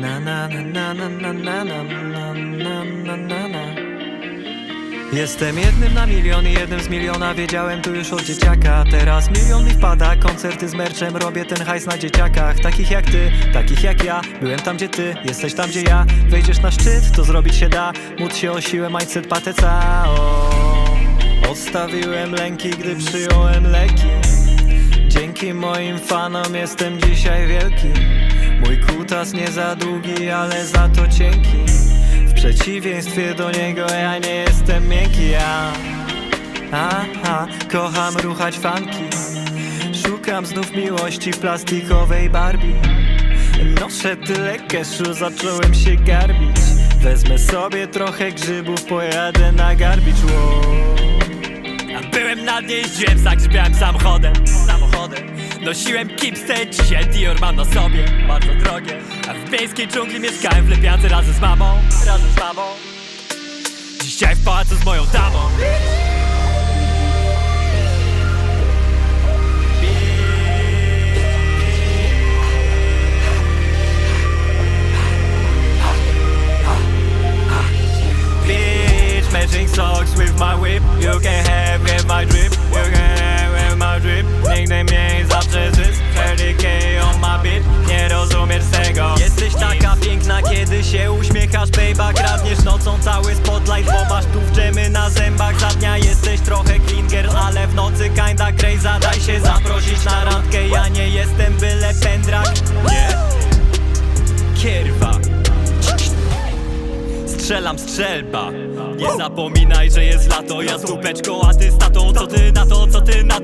Na na na na na na na na na na na na Jestem jednym na milion i jednym z miliona Wiedziałem tu już od dzieciaka Teraz milion mi wpada Koncerty z merczem Robię ten hajs na dzieciakach Takich jak ty, takich jak ja Byłem tam gdzie ty, jesteś tam gdzie ja Wejdziesz na szczyt, to zrobić się da Móc się o siłę, mindset pateca o. Odstawiłem lęki, gdy przyjąłem leki Dzięki moim fanom jestem dzisiaj wielki. Mój kutas nie za długi, ale za to cienki. W przeciwieństwie do niego ja nie jestem miękki Ja, aha, kocham ruchać fanki. Szukam znów miłości w plastikowej Barbie. Noszę tyle keszu, zacząłem się garbić. Wezmę sobie trochę grzybów, pojadę na garbicz byłem nad niej, jeździłem, zagrzybiałem samochodem Samochodem Nosiłem kipsę, dzisiaj Dior mam na sobie. Bardzo drogie. A w miejskiej dżungli mieszkałem w Lepiance razem z mamą. Razem z mamą. Dzisiaj w pałacu z moją damą. Matching socks with my whip. You can have with my drip Drip Nigdy mnie zawsze zysk 40k on my bit Nie rozumiesz tego. Jesteś taka piękna, kiedy się uśmiechasz Baby, kradniesz nocą cały spotlight. Bo masz tu dżemy na zębach. Za dnia jesteś trochę girl Ale w nocy kinda crazy. Daj się zaprosić na randkę. Ja nie jestem byle pędrak. Nie. Kierwa. Strzelam strzelba. Nie zapominaj, że jest lato. Ja z dupeczką, a ty z tatą. Co ty na to, co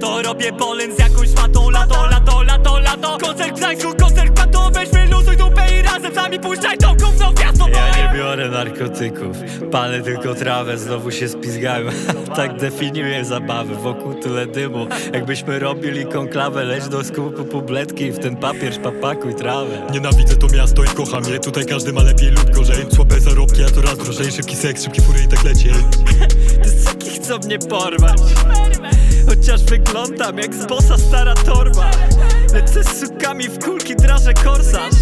to Robię polyn z jakąś matą. Lato, lato, lato, lato Koncert Gdańsku, koncert Pato. Weź wyluzuj dupę i razem z nami puszczaj tą gówno gwiazdo Ja nie biorę narkotyków. Palę tylko trawę, znowu się spizgałem Tak definiuję zabawy Wokół tyle dymu. Jakbyśmy robili konklawę Leć do skupu pobletki W ten papier szpapakuj trawę. Nienawidzę to miasto i kocham je. Tutaj każdy ma lepiej lub gorzej. Słabe zarobki, a to raz drożej Szybki seks, szybkie fury i tak leci. Chcą mnie porwać Chociaż wyglądam jak z bossa stara torba Lecę z sukami w kulki, drażę korsarz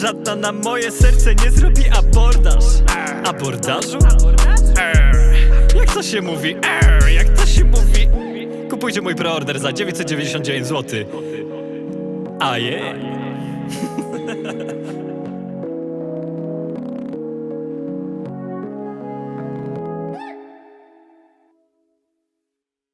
Żadna na moje serce nie zrobi abordaż Abordażu? Jak to się mówi? Jak to się mówi? Kupujcie mój preorder za 999 zł A je